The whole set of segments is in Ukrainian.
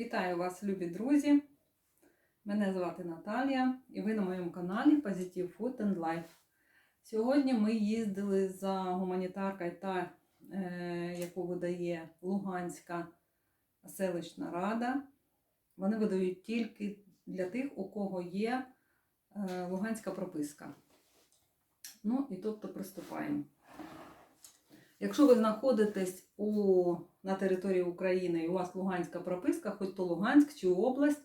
Вітаю вас, любі друзі! Мене звати Наталія і ви на моєму каналі Positive Food and Life. Сьогодні ми їздили за гуманітаркою, та, е, яку видає Луганська селищна рада. Вони видають тільки для тих, у кого є е, луганська прописка. Ну і тобто приступаємо. Якщо ви знаходитесь у, на території України і у вас луганська прописка, хоч то Луганськ чи область,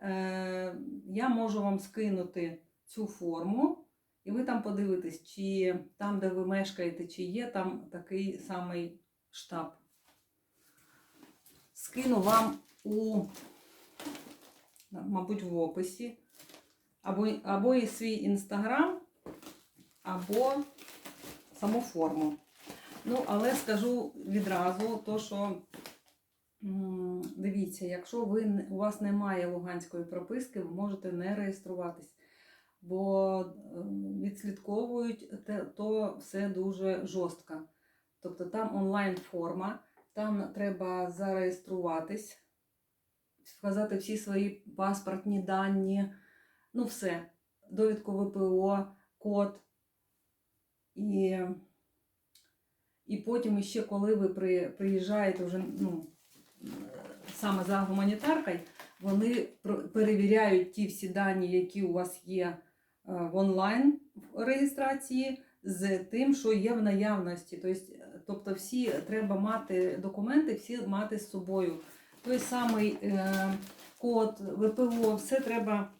е, я можу вам скинути цю форму, і ви там подивитесь, чи там, де ви мешкаєте, чи є там такий самий штаб. Скину вам у, мабуть, в описі, або, або і свій інстаграм, або саму форму. Ну, але скажу відразу, то що дивіться, якщо ви, у вас немає луганської прописки, ви можете не реєструватись, бо відслідковують то все дуже жорстко. Тобто там онлайн-форма, там треба зареєструватись, вказати всі свої паспортні дані, ну все, довідку ВПО, код. І і потім ще, коли ви при, приїжджаєте вже ну, саме за гуманітаркою, вони перевіряють ті всі дані, які у вас є е, в онлайн реєстрації, з тим, що є в наявності. Тобто, тобто всі треба мати документи, всі мати з собою. Той самий е, код, ВПО, все треба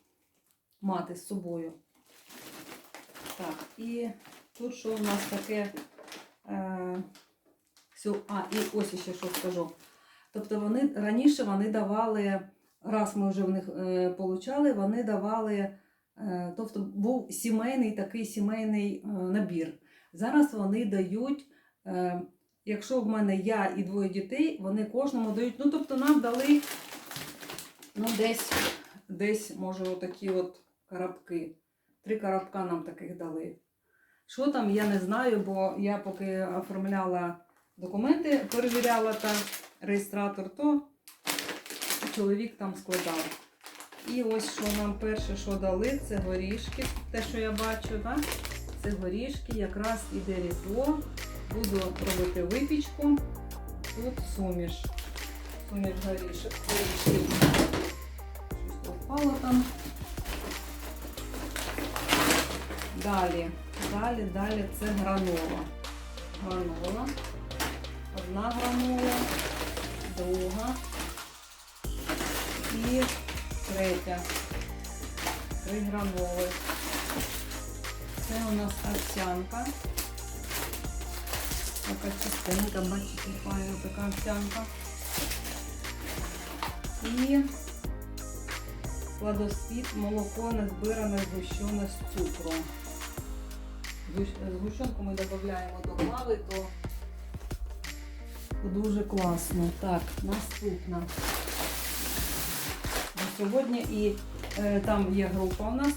мати з собою. Так, і тут що у нас таке. Всю- а, і ось ще що скажу. Тобто вони раніше вони давали, раз ми вже в них е, получали, вони давали, е, тобто був сімейний такий сімейний е, набір. Зараз вони дають, е, якщо в мене я і двоє дітей, вони кожному дають, ну тобто нам дали ну, десь, десь може, отакі от коробки. Три коробка нам таких дали. Що там, я не знаю, бо я поки оформляла документи, перевіряла та реєстратор, то чоловік там складав. І ось що нам перше, що дали, це горішки. Те, що я бачу, так? це горішки, якраз іде різдво. Буду робити випічку. Тут суміш. Суміш горішок. Горішків. Щось впало там. Далі. Далі, далі це гранола. Гранола. Одна гранола, друга і третя. Три граноли. Це у нас овсянка. Така частинка, бачите, файна така овсянка. І Сладосвіт, молоко не збиране, згущене з цукром. Згущ- Згущенку ми додаємо до глави, то дуже класно. Так, наступна. Сьогодні і е, там є група у нас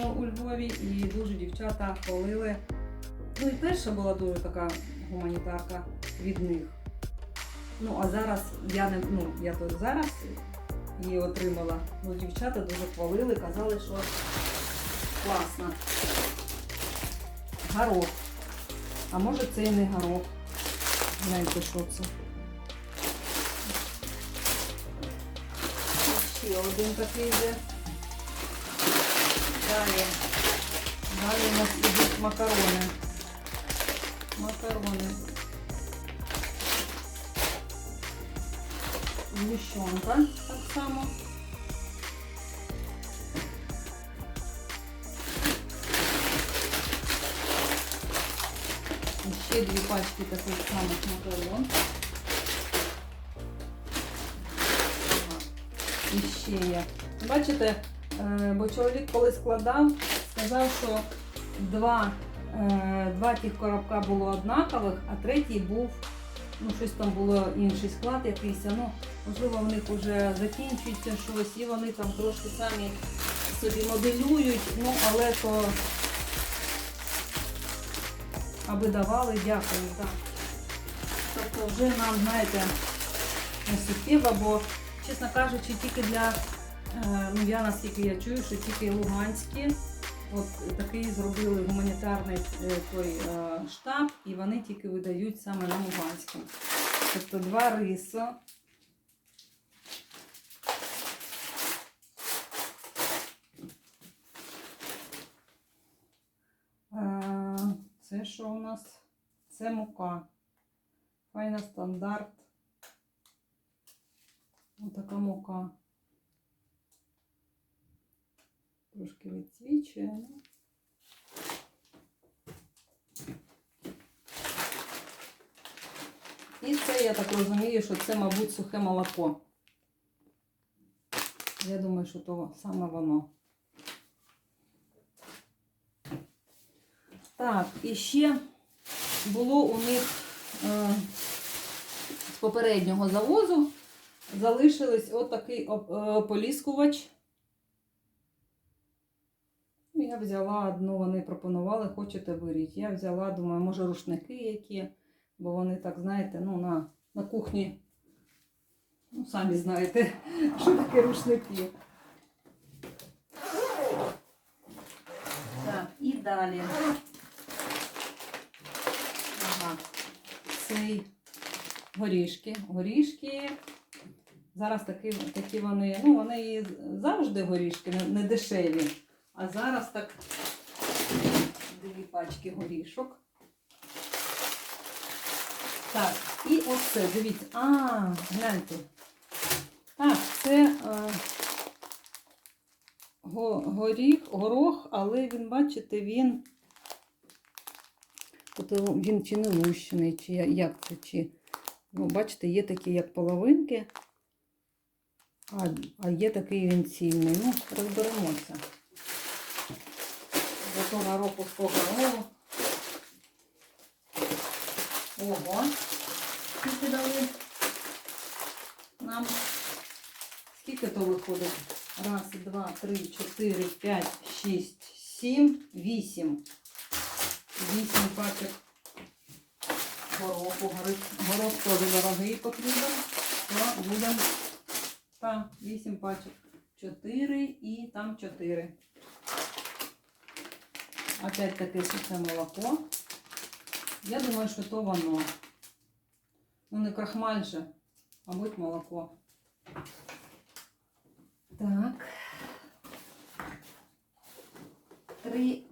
е, у Львові, і дуже дівчата хвалили. Ну і перша була дуже така гуманітарка від них. Ну, а зараз я не ну, я то зараз її отримала. Ну, дівчата дуже хвалили, казали, що класно. Горох. А може це і не горох. Гляньте, що це. Ще один такий є. Далі. Далі у нас ідуть макарони. Макарони. Згущенка так само. Ще дві пачки таких самих макарон. І ще є. Бачите, е, бо чоловік коли складав, сказав, що два, е, два тих коробка було однакових, а третій був, ну щось там було інший склад якийсь. Ну, можливо, в них вже закінчується щось, і вони там трошки самі собі моделюють, ну але то аби давали, дякую. Так. Тобто вже нам, знаєте, не суттєво, бо чесно кажучи, тільки для, е, ну я наскільки я чую, що тільки луганські. От такий зробили гуманітарний е, той е, штаб, і вони тільки видають саме на Луганську. Тобто два риси. Е, Це що у нас? Це мука. Файна стандарт. Ось така мука. Трошки відсвічує. ну. І це, я так розумію, що це, мабуть, сухе молоко. Я думаю, що то саме воно. Так, і ще було у них е, з попереднього завозу залишились отакий е, ополіскувач. Ну, Я взяла одну, вони пропонували, хочете беріть. Я взяла, думаю, може рушники які, бо вони так, знаєте, ну, на, на кухні, ну, самі знаєте, що таке рушники. Так, і далі. Ага. Цей горішки. Горішки. Зараз такі, такі вони, ну вони і завжди горішки, не, дешеві. А зараз так дві пачки горішок. Так, і оце, дивіться. А, гляньте. Так, це е, го- горіх, горох, але він, бачите, він. От він чи не лущений, чи як це, чи. Ну, бачите, є такі як половинки, а, а є такий він цільний. Ну, розберемося. До того року О. Ого. Скільки дали нам? Скільки то виходить? Раз, два, три, чотири, п'ять, шість, сім, вісім. Вісім пачок гороху. Горох- теж дорогий потрібен. То будемо. Та, вісім пачок. Чотири і там чотири. Опять таке сухе молоко. Я думаю, що то воно. Ну, не крахмаль же, мабуть, молоко. Так. Три,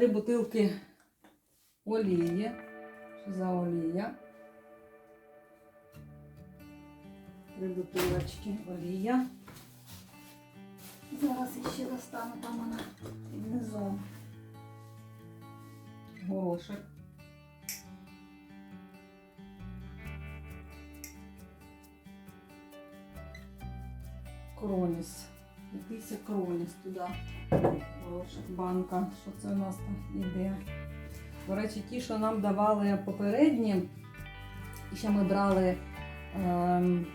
три бутилки олії. Що за олія? Три бутилочки олія. Зараз іще достану, там вона внизу. Горошек. Кроніс. Якийсь кроніс туди. Банка. Що це у нас там іде? До речі, ті, що нам давали попередні, і ще ми брали ем,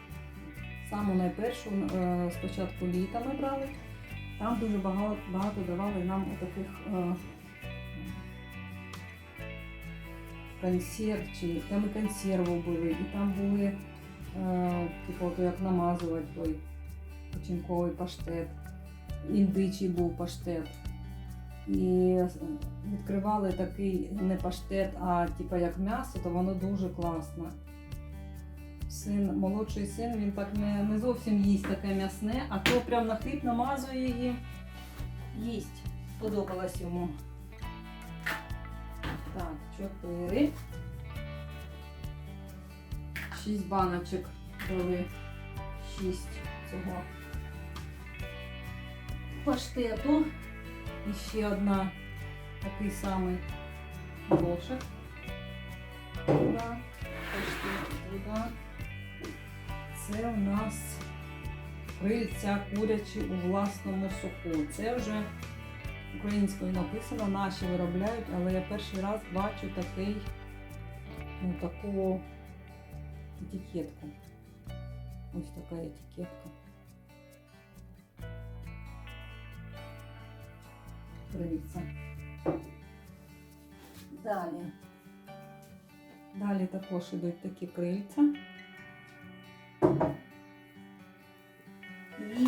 саму найпершу, е, спочатку літа ми брали. Там дуже багато, багато давали нам таких е, консерв, чи там і консерви були, і там були, е, типу, як намазувати той печінковий паштет, індичий був паштет. І відкривали такий не паштет, а типу як м'ясо, то воно дуже класне. Син, молодший син, він так не, не зовсім їсть таке м'ясне, а то прям на хліб намазує її. Їсть. Сподобалось йому. Так, чотири. Шість баночок дали. Шість цього паштету. І ще одна такий самий туди. Це у нас крильця курячі у власному соку. Це вже українською написано, наші виробляють, але я перший раз бачу такий, ну, таку етикетку. Ось така етикетка. травіться. Далі. Далі також йдуть такі крильця. І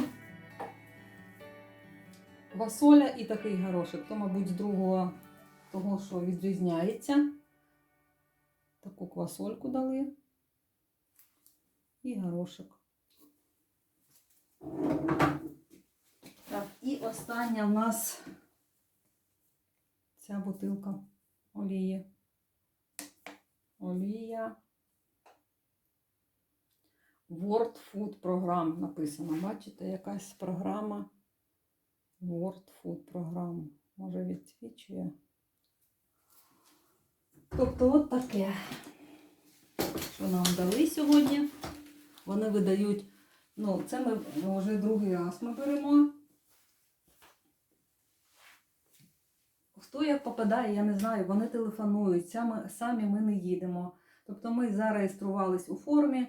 васоля і такий горошик. То, мабуть, з другого того, що відрізняється. Таку квасольку дали і горошок. Так, і остання в нас ця бутилка олії. Олія. World Food програм написано. Бачите, якась програма. World Food програм. Може відсвічує. Тобто от таке, що нам дали сьогодні. Вони видають, ну, це ми вже другий раз ми беремо. Хто як попадає, я не знаю, вони телефонують, самі, ми не їдемо. Тобто ми зареєструвались у формі,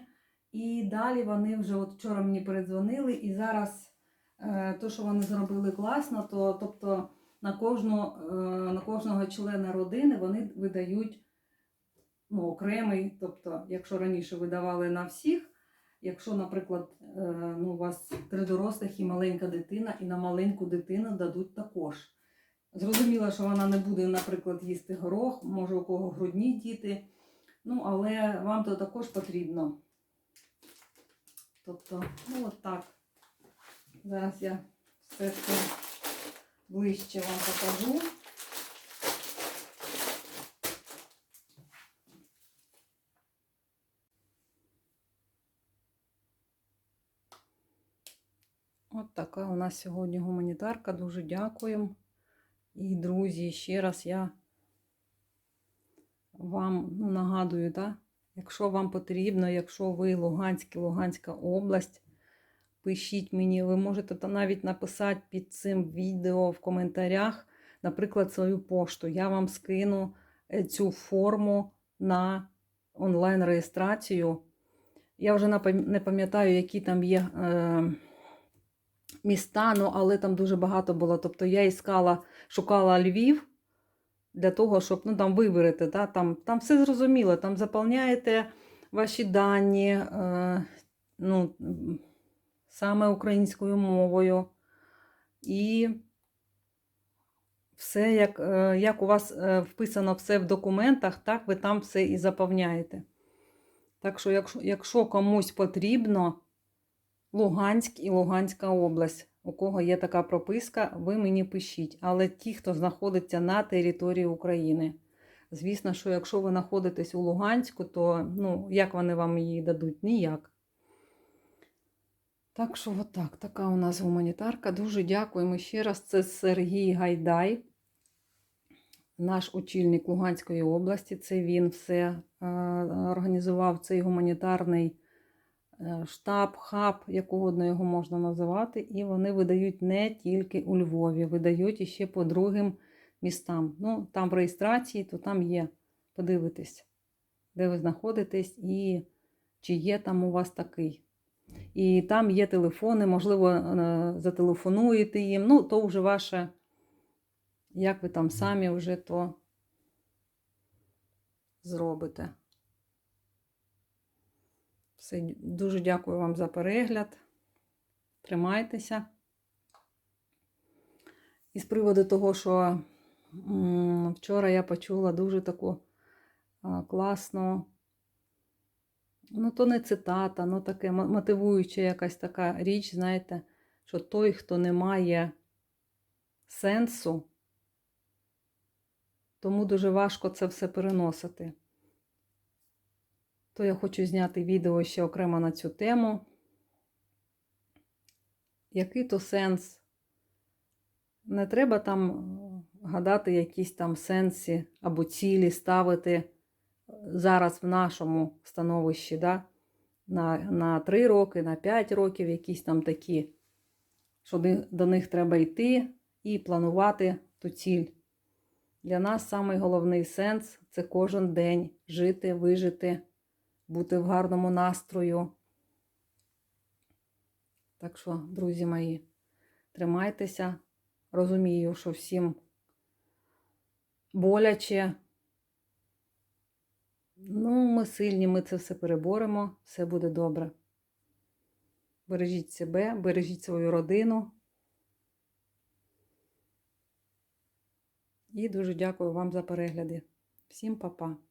і далі вони вже от вчора мені передзвонили, і зараз е, то, що вони зробили класно, то тобто на, кожну, е, на кожного члена родини вони видають ну, окремий. Тобто, якщо раніше видавали на всіх, якщо, наприклад, е, ну, у вас три дорослих і маленька дитина, і на маленьку дитину дадуть також. Зрозуміло, що вона не буде, наприклад, їсти горох, може у кого грудні діти. Ну, але вам то також потрібно. Тобто, ну от так. Зараз я все це ближче вам покажу. От така у нас сьогодні гуманітарка. Дуже дякуємо. І, друзі, ще раз я вам ну, нагадую, да? якщо вам потрібно, якщо ви Луганська, Луганська область, пишіть мені, ви можете навіть написати під цим відео в коментарях, наприклад, свою пошту. Я вам скину е, цю форму на онлайн-реєстрацію. Я вже не пам'ятаю, які там є. Е- міста, ну, але там дуже багато було. Тобто я іскала, шукала Львів для того, щоб ну, там виберете. Да? Там, там все зрозуміло, там заповняєте ваші дані е, ну, саме українською мовою. І все, як, е, як у вас е, вписано все в документах, так ви там все і заповняєте. Так що, якщо, якщо комусь потрібно, Луганськ і Луганська область. У кого є така прописка, ви мені пишіть. Але ті, хто знаходиться на території України. Звісно, що якщо ви знаходитесь у Луганську, то ну, як вони вам її дадуть? Ніяк. Так що, отак, така у нас гуманітарка. Дуже дякуємо ще раз. Це Сергій Гайдай, наш очільник Луганської області. Це він все е, організував цей гуманітарний штаб, хаб, як угодно його можна називати. І вони видають не тільки у Львові, видають іще по другим містам. Ну, там в реєстрації, то там є. Подивитись, де ви знаходитесь і чи є там у вас такий. І там є телефони, можливо, е, зателефонуєте їм. Ну, то вже ваше, як ви там самі вже то зробите. Дуже дякую вам за перегляд. Тримайтеся. І з приводу того, що вчора я почула дуже таку класну, ну, то не цитата, ну таке мотивуюча якась така річ, знаєте, що той, хто не має сенсу, тому дуже важко це все переносити. То я хочу зняти відео ще окремо на цю тему. Який то сенс? Не треба там е, гадати якісь там сенси або цілі ставити е, зараз в нашому становищі, да? на, на 3 роки, на 5 років, якісь там такі, що до них треба йти і планувати ту ціль. Для нас самий головний сенс це кожен день жити, вижити, бути в гарному настрою. Так що, друзі мої, тримайтеся. Розумію, що всім боляче. Ну, ми сильні, ми це все переборемо, все буде добре. Бережіть себе, бережіть свою родину. І дуже дякую вам за перегляди. Всім па-па!